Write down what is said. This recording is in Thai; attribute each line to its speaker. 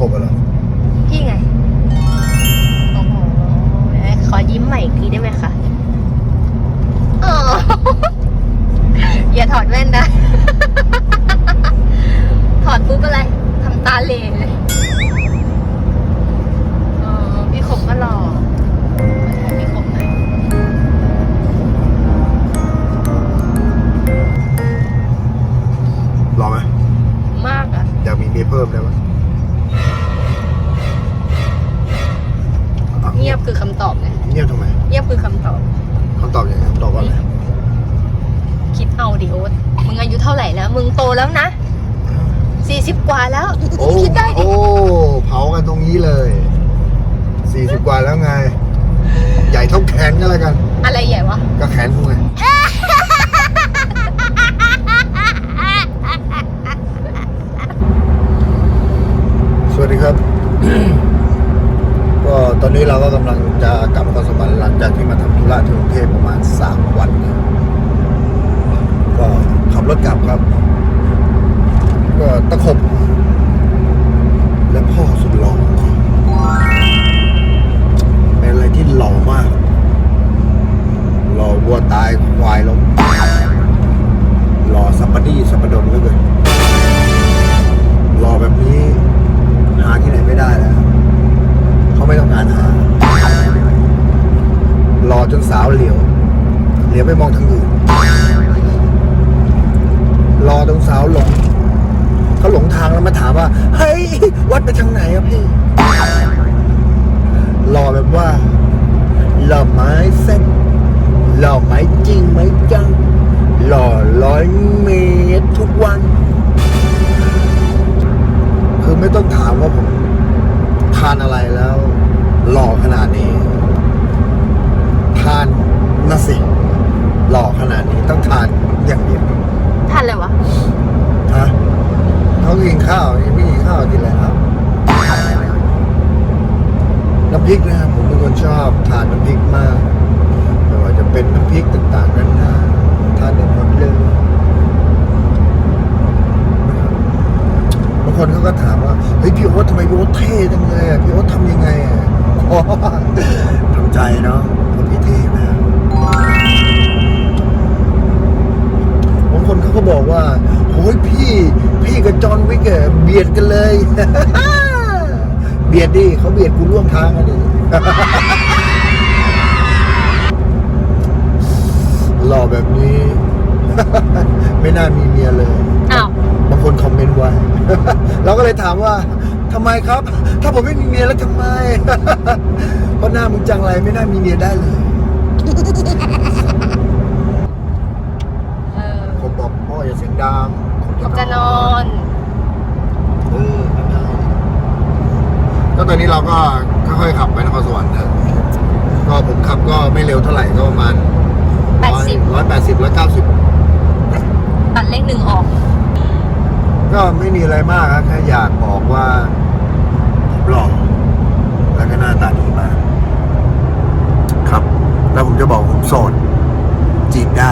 Speaker 1: ครบเหรอ
Speaker 2: พี่ไง โอ้โหขอยิ้มใหม่อีกทีได้ไหมคะอ๋ออย่าถอดแว่นนะ ถอดปุ๊บอะไรทำตาเหลเลยเออพี่คมก็หล่อพี่คมหน่อย
Speaker 1: รอไหม
Speaker 2: มากอะ
Speaker 1: อยากมีเมียเพิ่มได้ไหม
Speaker 2: ง
Speaker 1: เงียบทำไม
Speaker 2: เงียบคือคำตอบ
Speaker 1: คำตอบยังไงคำตอบว่าอะไร
Speaker 2: คิดเอาดิโอ๊ตมึงอายุเท่าไหร่แล้ว มึงโตแล้วนะสี่สิบกว่าแล้ว
Speaker 1: โอ้
Speaker 2: คิดได้ดิ
Speaker 1: โอ้เผากันตรงนี้เลยสี่สิบกว่าแล้วไง ใหญ่เท่าแขนก็แล้วกัน
Speaker 2: อะไรใหญ่วะ
Speaker 1: ก็แขนกูไง สวัสดีครับ ก็ ตอนนี้เราก็กำลังจะกลับนครสวรรค์หลังจากที่มาทำธุระที่กรุงเทพประมาณสามวันนะก็ขับรถกลับครับ ก็ตะขบ เหลียวไปมองทางอื่น รอตรงสาวหลงเขาหลงทางแล้วมาถามว่า เฮ้ย วัดไปทางไหนอะพี่ รอแบบว่าหล่อไม้เส้นหล่อไม้จริงไหมจังหล่อร้อยเม ต้องทานอย่างเดียว
Speaker 2: ทันเลยวะ
Speaker 1: ฮะเขากินข้าวยังไม่กินข้าวกินอะไรครับน้ำพริกนะครับผมเป็นคนชอบทานน้ำพริกมากไม่ว่าจะเป็นน้ำพริกต่างๆนานาทานได้หมดเลยบางคนเขาก็ถามว่าเฮ้ยพี่โอ๊ตทำไมพี่โอ๊ตเท่จังเลยอะพี่โอ๊ตทำยังไงอะอ๋อทำใจเนาะ เขาก็บอกว่าโอ้ยพี่พี่กับจอห์นวิกอะเบียดกันเลย เบียดดิเขาเบียดกูร่วมทางอะดิหล่อแบบนี้ ไม่น่ามีเมียเลย
Speaker 2: อ้าว
Speaker 1: บางคนคอมเมนต์ไว้ เราก็เลยถามว่าทำไมครับ ถ้าผมไม่มีเมียแล้วทำไมเพราะหน้ามึงจังไรไม่น่ามีเมียได้เลย
Speaker 2: เออ
Speaker 1: ผมบ อกพ่ออย่าเสียงดัง
Speaker 2: ผมจะนอน
Speaker 1: เออไม่ได้ก็ตอนนี้เราก็ค่อยๆขับไปนครสวรรค์นะก็ผมขับก็ไม่เร็วเท่าไหร่ก็ประมาณ
Speaker 2: 80
Speaker 1: ร้อยแปดสิบร้อยเก้าสิบ
Speaker 2: ตัดเลขหนึ่งออก
Speaker 1: ก็ไม่มีอะไรมากครับแค่อยากบอกว่าผมหล่อและก็หน้าตาดีมากครับ แล้วผมจะบอกผมโสดจีบได้